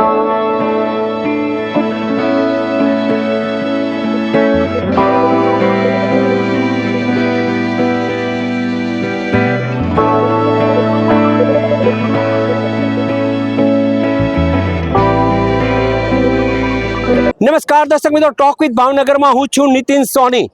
નમસ્કાર દર્શક મિત્રો ટોક વિથ ભાવનગરમાં હું છું નીતિન સોની.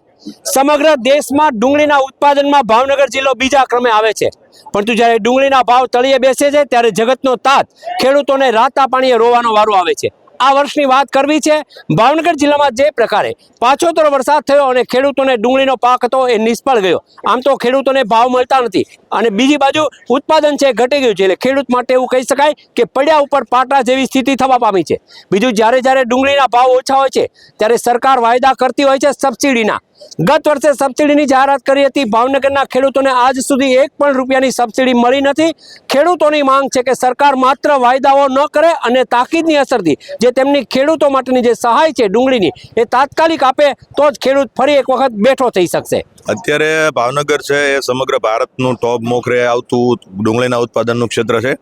સમગ્ર દેશમાં ડુંગળીના ઉત્પાદનમાં ભાવનગર જિલ્લો બીજા ક્રમે આવે છે. પરંતુ જ્યારે ડુંગળીના ભાવ તળિયે બેસે છે, ત્યારે જગતનો તાત ખેડૂતોને રાતા પાણીએ રોવાનો વારો આવે છે. આ વર્ષની વાત કરવી છે, ભાવનગર જિલ્લામાં જે પ્રકારે પાછોતરો વરસાદ થયો અને ખેડૂતોને ડુંગળીનો પાક હતો એ નિષ્ફળ ગયો. આમ તો ખેડૂતોને ભાવ મળતા નથી. અને બીજી બાજુ ઉત્પાદન છે ઘટી ગયું છે. એટલે ખેડૂત માટે એવું કહી શકાય કે પડ્યા ઉપર પાટા જેવી સ્થિતિ થવા પામી છે. બીજું, જ્યારે જ્યારે ડુંગળીના ભાવ ઓછા હોય છે, ત્યારે સરકાર વાયદા કરતી હોય છે સબસિડીના. ગત વર્ષે સબસિડીની જાહેરાત કરી હતી. ભાવનગરના ખેડૂતોને આજ સુધી એક પણ રૂપિયાની સબસિડી મળી નથી. ખેડૂતોની માંગ છે કે સરકાર માત્ર વાયદાઓ ન કરે અને તાકીદની અસરથી જે તેમની ખેડૂતો માટેની જે સહાય છે ડુંગળીની, એ તાત્કાલિક આપે તો જ ખેડૂત ફરી એક વખત બેઠો થઈ શકશે. અત્યારે ભાવનગર છે, એ સમગ્ર ભારતનું ટોપ મોખરે આવતું ડુંગળીના ઉત્પાદનનું ક્ષેત્ર છે.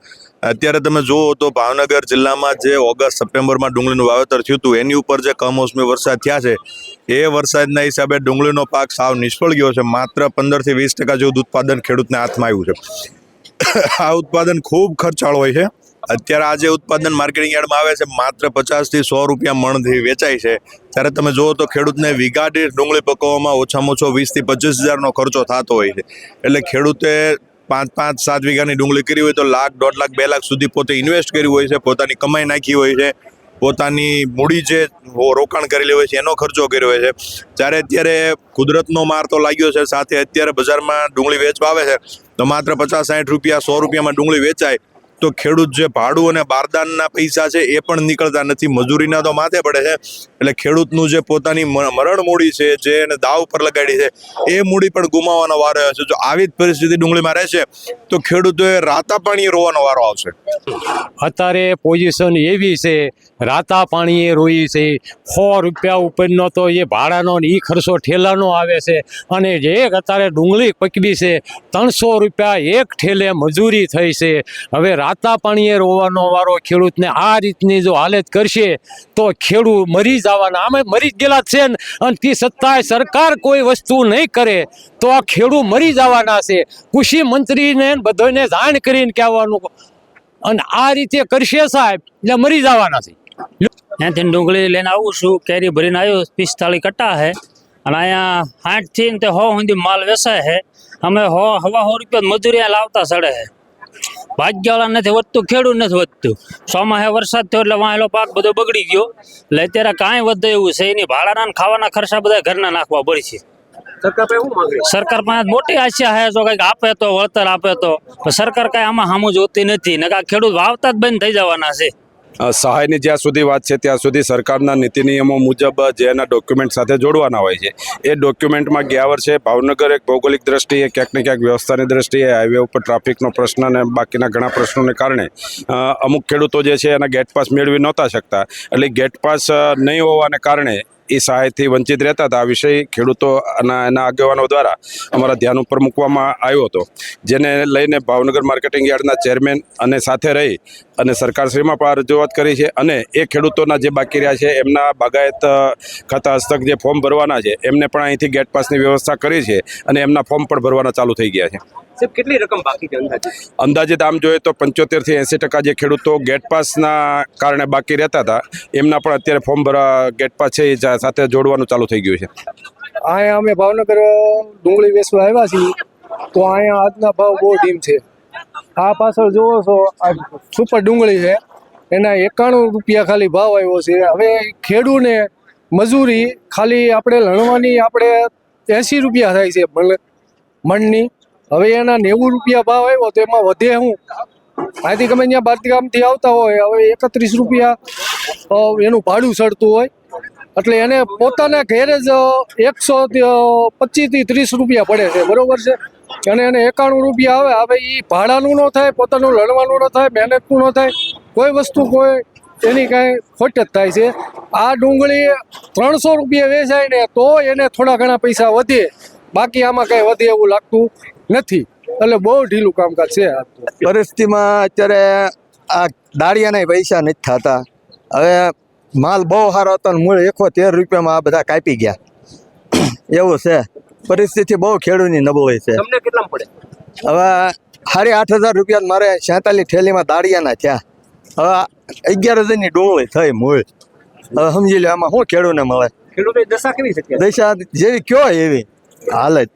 અત્યારે તમે જુઓ તો ભાવનગર જિલ્લામાં જે ઓગસ્ટ, સપ્ટેમ્બરમાં ડુંગળીનું વાવેતર થયું હતું, એની ઉપર જે કમોસમી વરસાદ થયા છે, એ વરસાદના હિસાબે ડુંગળીનો પાક સાવ નિષ્ફળ ગયો છે. માત્ર પંદરથી વીસ ટકા જેવું ઉત્પાદન ખેડૂતને હાથમાં આવ્યું છે. આ ઉત્પાદન ખૂબ ખર્ચાળ હોય છે. અત્યારે આ જે ઉત્પાદન માર્કેટિંગ યાર્ડમાં આવે છે, માત્ર પચાસથી સો રૂપિયા મણથી વેચાય છે. ત્યારે તમે જુઓ તો ખેડૂતને વીઘા ડુંગળી પકવવામાં ઓછામાં ઓછો વીસથી પચીસ હજારનો ખર્ચો થતો હોય છે. એટલે ખેડૂતે પાંચ પાંચ, સાત વીઘાની ડુંગળી કરી હોય તો લાખ, દોઢ લાખ, બે લાખ સુધી પોતે ઇન્વેસ્ટ કર્યું હોય છે, પોતાની કમાઈ નાખી હોય છે, પોતાની મૂડી જે રોકાણ કરેલી હોય છે, એનો ખર્ચો કર્યો હોય છે. જ્યારે અત્યારે કુદરતનો માર તો લાગ્યો છે, સાથે અત્યારે બજારમાં ડુંગળી વેચવા આવે છે, તો માત્ર પચાસ, સાઠ રૂપિયા, સો રૂપિયામાં ડુંગળી વેચાય. તો ખેડૂત જે ભાડું અને બારદાનના પૈસા છે એ પણ નીકળતા નથી. મજૂરીના તો માથે પડે છે. એટલે ખેડૂતનું જે પોતાની મરણ મૂડી છે, જે એને દાવ પર લગાડી છે, એ મૂડી પણ ગુમાવવાનો વારો આવ્યો છે. જો આવી જ પરિસ્થિતિ ડુંગળીમાં રહેશે, તો ખેડૂતોએ રાતા પાણી રોવાનો વારો આવશે. અત્યારે પોઝિશન એવી છે, રાતા પાણીએ રોઈ છે, સો રૂપિયા ઉપરનો તો એ ભાડાનો ને એ ખર્ચો ઠેલાનો આવે છે અને એક અત્યારે ડુંગળી પકવી છે, ત્રણસો રૂપિયા એક ઠેલે મજૂરી થઈ છે. હવે રાતા પાણીએ રોવાનો વારો ખેડૂતને આ રીતની જો હાલત કરશે, તો ખેડૂત મરી જવાના. આમે મરી જ ગયેલા છે ને, અને તે સત્તાએ સરકાર કોઈ વસ્તુ નહીં કરે, તો આ ખેડૂત મરી જવાના છે. કૃષિ મંત્રીને બધાને જાણ કરીને કહેવાનું અને આ રીતે કરશે સાહેબ, એટલે મરી જવાના છે. ત્યાંથી ડુંગળી લઈને આવું છું, કેરી ભરીને આવ્યો, પિસ્તાળીસ કટ્ટા છે. અને અહીંયા આઠથી ને તે હો સુધી માલ વેચાય છે. અમે હો, હવા હો રૂપિયા મજૂરી લાવતા સડે છે. ભાગ્યવાળા નથી વધતું, ખેડૂત નથી વધતું. ચોમાસે વરસાદ થયો એટલે વાંહેલો પાક બધો બગડી ગયો. એટલે અત્યારે કાંઈ વધે એવું છે, એની ભાડાના ખાવાના ખર્ચા બધા ઘરના નાખવા પડી છે. સરકાર પાસે શું માંગ સરકાર પાસે મોટી આશા છે જો કંઈક આપે તો વળતર આપે તો. પણ સરકાર કાંઈ આમાં સામું જોતી નથી. ને કાં ખેડૂત વાવતા જ બંધ થઈ જવાના છે. સહાયની જ્યાં સુધી વાત છે ત્યાં સુધી સરકારના નીતિ નિયમો મુજબ જે એના ડોક્યુમેન્ટ સાથે જોડવાના હોય છે. એ ડોક્યુમેન્ટમાં ગયા વર્ષે ભાવનગર એક ભૌગોલિક દ્રષ્ટિએ ક્યાંક ને ક્યાંક વ્યવસ્થાની દ્રષ્ટિએ હાઈવે ઉપર ટ્રાફિકનો પ્રશ્ન અને બાકીના ઘણા પ્રશ્નોને કારણે અમુક ખેડૂતો જે છે એના ગેટ પાસ મેળવી નહોતા શકતા. એટલે ગેટ પાસ નહીં હોવાને કારણે એ સહાયથી વંચિત રહેતા હતા. આ વિષય ખેડૂતો અને એના આગેવાનો દ્વારા અમારા ધ્યાન ઉપર મૂકવામાં આવ્યો હતો. જેને લઈને ભાવનગર માર્કેટિંગ યાર્ડના ચેરમેન અને સાથે રહી અને સરકારશ્રીમાં પણ રજૂઆત કરી છે અને એ ખેડૂતોના જે બાકી રહ્યા છે એમના બાગાયત ખાતા હસ્તક જે ફોર્મ ભરવાના છે એમને પણ અહીંથી ગેટ પાસની વ્યવસ્થા કરી છે અને એમના ફોર્મ પણ ભરવાના ચાલુ થઈ ગયા છે. સાહેબ કેટલી રકમ બાકી છે અંદાજે? અંદાજિત આમ જોઈએ તો પંચોતેરથી એંસી ટકા જે ખેડૂતો ગેટ પાસના કારણે બાકી રહેતા હતા એમના પણ અત્યારે ફોર્મ ભરવા ગેટ પાસ છે એ સાથે જોડવાનું ચાલુ થઈ ગયું છે. અહીંયા અમે ભાવનગર ડુંગળી વેચવા આવ્યા છીએ તો અહીંયા આજના ભાવ બહુ ડીમ છે. આ પાછળ જોવો છો, આ સુપર ડુંગળી છે. એના એકાણું રૂપિયા ખાલી ભાવ આવ્યો છે. હવે ખેડૂને મજૂરી ખાલી આપણે લણવાની આપણે એંસી રૂપિયા થાય છે મણ, મણની. હવે એના નેવું રૂપિયા ભાવ આવ્યો તો એમાં વધે હું? અહીંથી ગમે ત્યાં બાંધકામથી આવતા હોય, હવે એકત્રીસ રૂપિયા એનું ભાડું ચડતું હોય. એટલે એને પોતાના ઘેરે જ એકસો પચીસથી ત્રીસ રૂપિયા પડે છે. બરોબર છે? અને એને એકાણું રૂપિયા આવે. હવે એ ભાડાનું ન થાય, પોતાનું લડવાનું ન થાય, મહેનતનું ન થાય. કોઈ વસ્તુ કોઈ એની કાંઈ ખોટ જ થાય છે. આ ડુંગળી ત્રણસો રૂપિયા વેચાય ને તો એને થોડા ઘણા પૈસા વધે. બાકી આમાં કાંઈ વધે એવું લાગતું નથી. એટલે બહુ ઢીલું કામકાજ છે પરિસ્થિતિમાં અત્યારે આ દાળિયાના પૈસા નથી થતા. હવે માલ બહુ સારો હતો મૂળ એકો તેર રૂપિયામાં આ બધા કાપી ગયા. એવું છે. પરિસ્થિતિ બહુ ખેડૂતની નબળી છે. તમને કેટલા પડે? હવે સાડી આઠ હજાર રૂપિયા મારે છેતાલીસ થેલીમાં દાળિયાના થયા. હવે અગિયાર હજારની ડુંગળી થઈ મૂળ. હવે સમજી લો આમાં શું ખેડૂતને મળે? ખેડૂતોની દશા કેવી છે દશા જેવી કયો એવી? હાલત